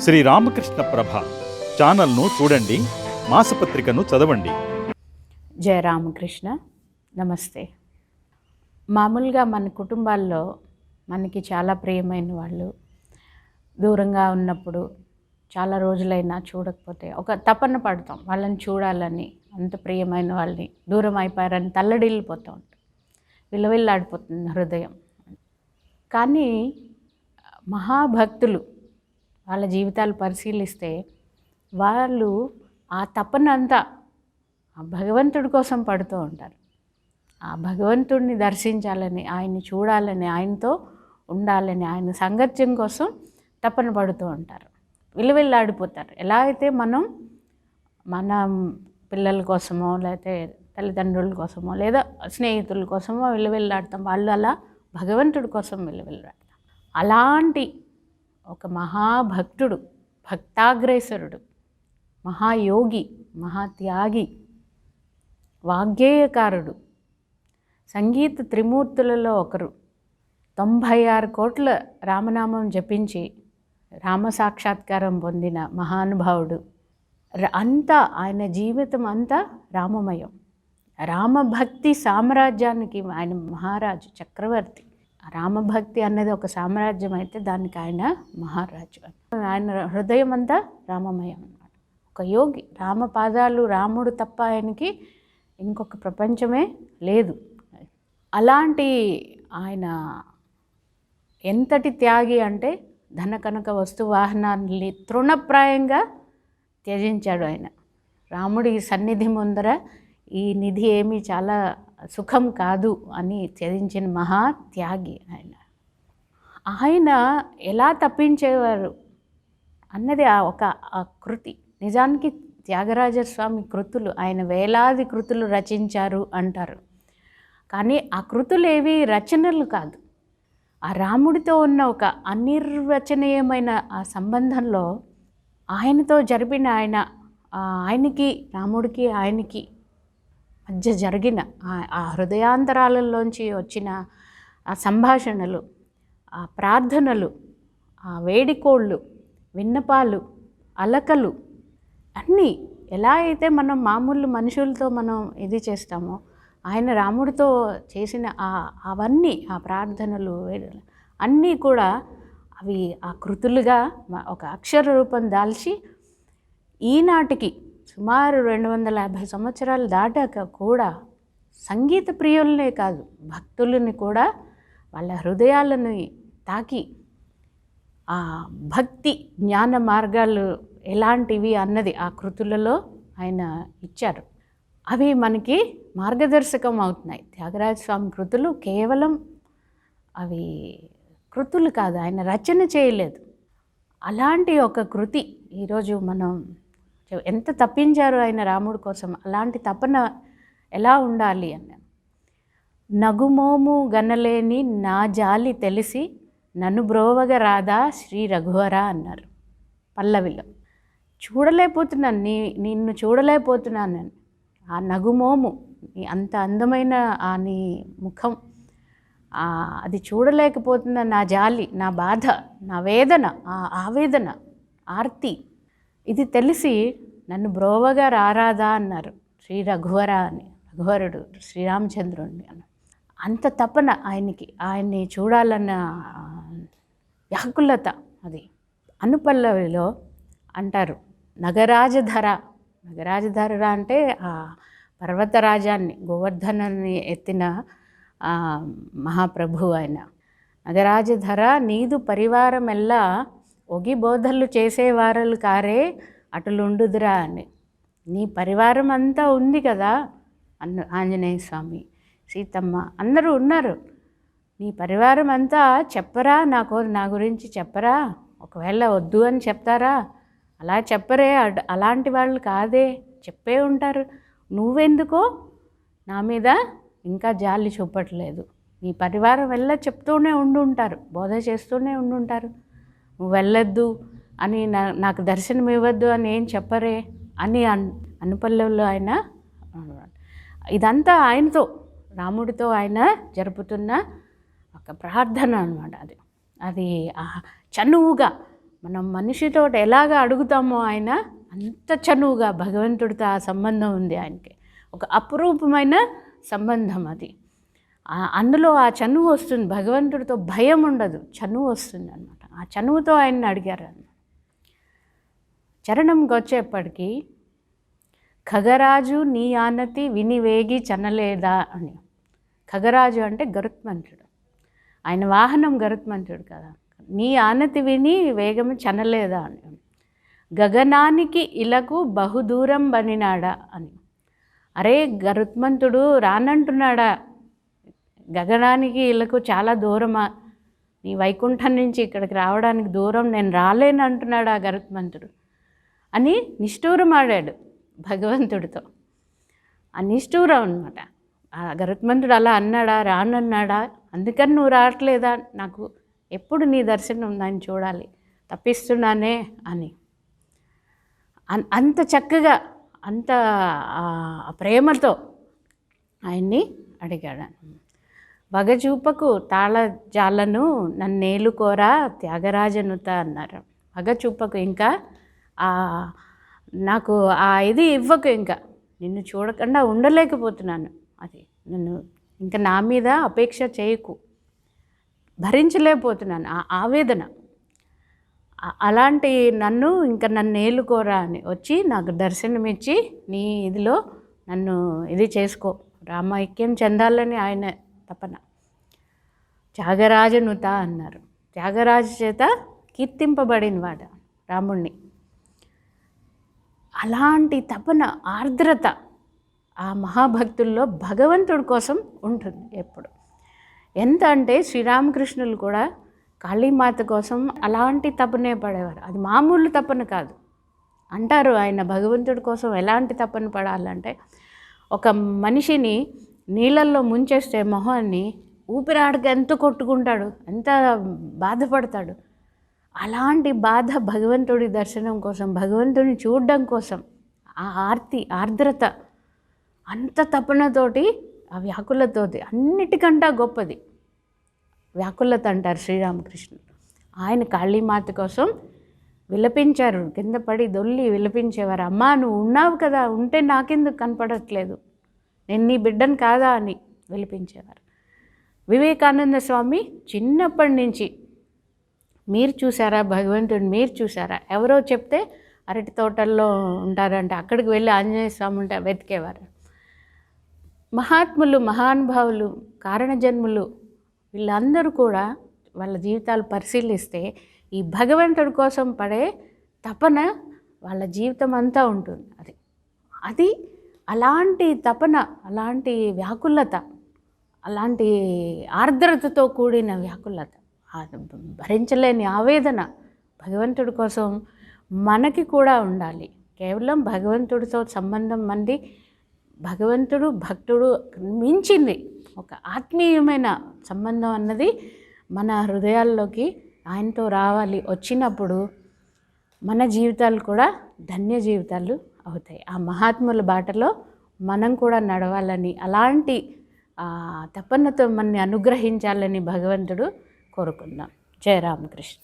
శ్రీ రామకృష్ణ ప్రభ ఛానల్ను చూడండి మాసపత్రికను చదవండి. జయ రామకృష్ణ. నమస్తే. మామూలుగా మన కుటుంబాల్లో మనకి చాలా ప్రియమైన వాళ్ళు దూరంగా ఉన్నప్పుడు చాలా రోజులైనా చూడకపోతే ఒక తపన పడతాం. వాళ్ళని చూడాలని అంత ప్రియమైన వాళ్ళని దూరం అయిపోయారని తల్లడిల్లిపోతూ ఉంటాం. విలవిల్లాడిపోతుంది హృదయం. కానీ మహాభక్తులు వాళ్ళ జీవితాలు పరిశీలిస్తే వాళ్ళు ఆ తపనంతా ఆ భగవంతుడి కోసం పడుతూ ఉంటారు. ఆ భగవంతుడిని దర్శించాలని ఆయన్ని చూడాలని ఆయనతో ఉండాలని ఆయన సంగత్యం కోసం తపన పడుతూ ఉంటారు. విలువెల్లాడిపోతారు. ఎలా అయితే మనం మన పిల్లల కోసమో లేకపోతే తల్లిదండ్రుల కోసమో లేదా స్నేహితుల కోసమో విలువెల్లాడతాం వాళ్ళు అలా భగవంతుడి కోసం విలువెల్లాడతాం అలాంటి ఒక మహాభక్తుడు భక్తాగ్రేసరుడు మహాయోగి మహాత్యాగి వాగ్గేయకారుడు సంగీత త్రిమూర్తులలో ఒకరు. తొంభై ఆరు కోట్ల రామనామం జపించి రామ సాక్షాత్కారం పొందిన మహానుభావుడు. అంతా ఆయన జీవితం అంతా రామమయం. రామభక్తి సామ్రాజ్యానికి ఆయన మహారాజు చక్రవర్తి. రామభక్తి అన్నది ఒక సామ్రాజ్యం అయితే దానికి ఆయన మహారాజు ఆయన హృదయం అంతా రామమయం అన్నమాట. ఒక యోగి రామపాదాలు రాముడు తప్ప ఆయనకి ఇంకొక ప్రపంచమే లేదు. అలాంటి ఆయన ఎంతటి త్యాగి అంటే ధన కనుక వస్తు వాహనాన్ని తృణప్రాయంగా త్యజించాడు ఆయన. రాముడి సన్నిధి ముందర ఈ నిధి ఏమీ చాలా సుఖం కాదు అని త్యజించిన మహా త్యాగి ఆయన. ఆయన ఎలా తప్పించేవారు అన్నది ఆ ఒక ఆ కృతి. నిజానికి త్యాగరాజస్వామి కృతులు ఆయన వేలాది కృతులు రచించారు అంటారు. కానీ ఆ కృతులు ఏవి రచనలు కాదు. ఆ రాముడితో ఉన్న ఒక అనిర్వచనీయమైన ఆ సంబంధంలో ఆయనతో జరిపిన ఆయన ఆయనకి రాముడికి ఆయనకి మధ్య జరిగిన ఆ- ఆ హృదయాంతరాలలోంచి వచ్చిన ఆ సంభాషణలు ఆ ప్రార్థనలు ఆ వేడికోళ్ళు విన్నపాలు అలకలు అన్నీ ఎలా అయితే మనం మామూలు మనుషులతో మనం ఇది చేస్తామో ఆయన రాముడితో చేసిన ఆ అవన్నీ ఆ ప్రార్థనలు అన్నీ కూడా అవి ఆ కృతులుగా ఒక అక్షర రూపం దాల్చి ఈనాటికి సుమారు రెండు వందల యాభై సంవత్సరాలు దాటాక కూడా సంగీత ప్రియులనే కాదు భక్తులని కూడా వాళ్ళ హృదయాలను తాకి ఆ భక్తి జ్ఞాన మార్గాలు ఎలాంటివి అన్నది ఆ కృతులలో ఆయన ఇచ్చారు. అవి మనకి మార్గదర్శకం అవుతున్నాయి. త్యాగరాజ స్వామి కృతులు కేవలం అవి కృతులు కాదు ఆయన రచన చేయలేదు. అలాంటి ఒక కృతి ఈరోజు మనం ఎంత తప్పించారు ఆయన రాముడి కోసం? అలాంటి తపన ఎలా ఉండాలి అన్నాను నగుమోము గనలేని నా జాలి తెలిసి నన్ను బ్రోవగ రాదా శ్రీ రఘువర అన్నారు పల్లవిలో. చూడలేకపోతున్నాను నీ నిన్ను చూడలేకపోతున్నాను నేను. ఆ నగుమోము అంత అందమైన ఆ నీ ముఖం అది చూడలేకపోతున్న నా జాలి నా బాధ నా వేదన ఆ ఆవేదన ఆర్తి ఇది తెలిసి నన్ను బ్రోవగా రారాదా అన్నారు. శ్రీ రఘువర అని రఘువరుడు శ్రీరామచంద్రుడిని అన్నాడు అంత తపన ఆయనకి ఆయన్ని చూడాలన్న వ్యాకులత అది. అనుపల్లవిలో అంటారు నగరాజధర నగరాజధర అంటే ఆ పర్వతరాజాన్ని గోవర్ధనాన్ని ఎత్తిన మహాప్రభు ఆయన. నగరాజధర నీదు పరివారమెల్లా ఒగి బోధలు చేసేవారలు కారే అటులుండుదురా అని. నీ పరివారం అంతా ఉంది కదా అన్న ఆంజనేయ స్వామి. సీతమ్మ అందరూ ఉన్నారు. నీ పరివారం అంతా చెప్పరా? నాకు నా గురించి చెప్పరా? ఒకవేళ వద్దు అని చెప్తారా? అలా చెప్పరే అడ్- అలాంటి వాళ్ళు కాదే. చెప్పే ఉంటారు. నువ్వెందుకో? నా మీద ఇంకా జాలి చూపట్లేదు. నీ పరివారం వెళ్ళ చెప్తూనే ఉండి ఉంటారు బోధ చేస్తూనే ఉండి ఉంటారు నువ్వు వెళ్ళొద్దు అని నా నాకు దర్శనం ఇవ్వద్దు అని ఏం చెప్పరే అని అన్ అనుపల్లెల్లో ఆయన ఇదంతా ఆయనతో రాముడితో ఆయన జరుపుతున్న ఒక ప్రార్థన అనమాట అది. అది చనువుగా మనం మనిషితో ఎలాగ అడుగుతామో ఆయన అంత చనువుగా భగవంతుడితో ఆ సంబంధం ఉంది ఆయనకి. ఒక అపురూపమైన సంబంధం అది. అందులో ఆ చనువు వస్తుంది భగవంతుడితో భయం ఉండదు చనువు వస్తుంది అనమాట ఆ చనువుతో ఆయన్ని అడిగారు. చరణం చరణంకి ఖగరాజు నీ ఆనతి వినివేగి చనలేదా? అని. ఖగరాజు అంటే గరుత్మంతుడు. ఆయన వాహనం గరుత్మంతుడు కదా. నీ ఆనతి విని వేగము చనలేదా? అని. గగనానికి ఇలకు బహుదూరం బనినాడా? అని. అరే గరుత్మంతుడు రానంటున్నాడా? గగనానికి ఇళ్ళకు చాలా దూరమా? నీ వైకుంఠం నుంచి ఇక్కడికి రావడానికి దూరం నేను రాలేను అంటున్నాడు ఆ గరుత్మంతుడు. అని నిష్ఠూరం ఆడాడు భగవంతుడితో. ఆ నిష్ఠూరం అనమాట ఆ గరుత్మంతుడు అలా అన్నాడా రానన్నాడా? అందుకని నువ్వు రావట్లేదా? నాకు ఎప్పుడు నీ దర్శనం దాన్ని చూడాలి. తప్పిస్తున్నానే అని. అన్- అంత చక్కగా అంత ఆ ప్రేమతో ఆయన్ని అడిగాడు. వగచూపకు తాళజాలను నన్నేలుకోరా త్యాగరాజనుత అన్నారు. వగచూపకు ఇంకా నాకు ఆ ఇది ఇవ్వకు ఇంకా. నిన్ను చూడకుండా ఉండలేకపోతున్నాను. అది నన్ను ఇంకా నా మీద అపేక్ష చేయకు. భరించలేకపోతున్నాను. ఆ ఆవేదన. అలాంటి నన్ను ఇంకా నన్ను ఏలుకోరా అని వచ్చి నాకు దర్శనమిచ్చి నీ ఇదిలో నన్ను ఇది చేసుకో. రామైక్యం చెందాలని ఆయన తపన. త్యాగరాజనుత అన్నారు. త్యాగరాజు చేత కీర్తింపబడినవాడు రాముణ్ణి. అలాంటి తపన ఆర్ద్రత ఆ మహాభక్తుల్లో భగవంతుడి కోసం ఉంటుంది ఎప్పుడు. ఎంత అంటే శ్రీరామకృష్ణులు కూడా కాళీమాత కోసం అలాంటి తపనే పడేవారు. అది మామూలు తపన కాదు. అంటారు ఆయన భగవంతుడి కోసం ఎలాంటి తపన పడాలంటే ఒక మనిషిని నీళ్ళల్లో ముంచేస్తే మొహాన్ని ఊపిరాడక ఎంత కొట్టుకుంటాడు ఎంత బాధపడతాడు. అలాంటి బాధ భగవంతుడి దర్శనం కోసం భగవంతుడిని చూడడం కోసం ఆ ఆర్తి ఆర్ద్రత అంత తపనతోటి ఆ వ్యాకులతోటి అన్నిటికంటా గొప్పది. వ్యాకులత అంటారు శ్రీరామకృష్ణుడు. ఆయన కాళీమాత కోసం విలపించారు కింద పడి దొల్లి విలపించేవారు. అమ్మా నువ్వు ఉన్నావు కదా ఉంటే నాకెందుకు కనపడట్లేదు? నేను నీ బిడ్డను కాదా అని విలిపించేవారు. వివేకానంద స్వామి చిన్నప్పటి నుంచి మీరు చూసారా భగవంతుడు మీరు చూసారా? ఎవరో చెప్తే అరటి తోటల్లో ఉంటారంటే అక్కడికి వెళ్ళి ఆంజనేయ స్వామి ఉంటే వెతికేవారు. మహాత్ములు మహానుభావులు కారణజన్ములు వీళ్ళందరూ కూడా వాళ్ళ జీవితాలు పరిశీలిస్తే ఈ భగవంతుడి కోసం పడే తపన వాళ్ళ జీవితం అంతా ఉంటుంది. అది అది అలాంటి తపన అలాంటి వ్యాకులత అలాంటి ఆర్ద్రతతో కూడిన వ్యాకులత భరించలేని ఆవేదన భగవంతుడి కోసం మనకి కూడా ఉండాలి. కేవలం భగవంతుడితో సంబంధం మంది భగవంతుడు భక్తుడు మించింది. ఒక ఆత్మీయమైన సంబంధం అన్నది మన హృదయాల్లోకి ఆయనతో రావాలి. వచ్చినప్పుడు మన జీవితాలు కూడా ధన్య జీవితాలు అవుతాయి. ఆ మహాత్ముల బాటలో మనం కూడా నడవాలని అలాంటి తపన్నతో తపనతో మనని అనుగ్రహించాలని భగవంతుడు కోరుకుందాం. జయ రామకృష్ణ.